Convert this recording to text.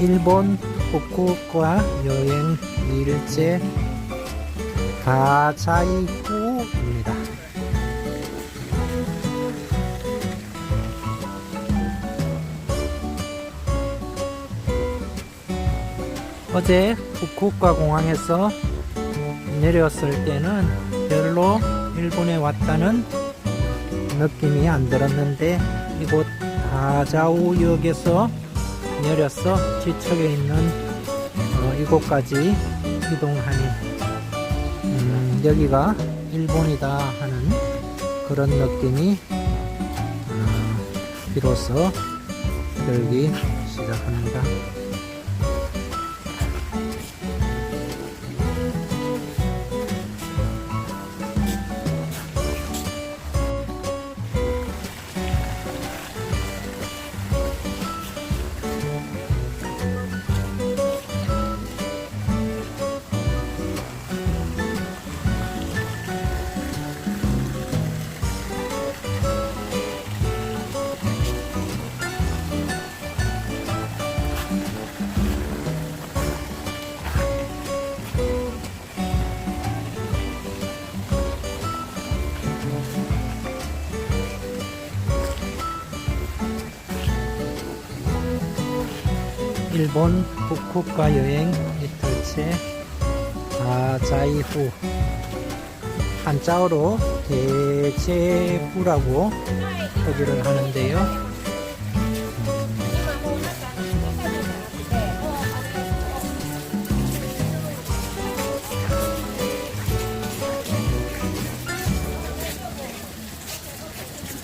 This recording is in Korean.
일본 후쿠오카 여행 일제 가자이후입니다. 어제 후쿠오카 공항에서 내렸을 때는 별로 일본에 왔다는 느낌이 안 들었는데 이곳 다자오역에서 내려서 지척에 있는 어, 이곳까지 이동하니 음, 여기가 일본이다 하는 그런 느낌이 어, 비로소 들기 시작합니다. 일본 후쿠오카 여행 이틀째 아자이후 한자어로 대제후라고 표기를 하는데요.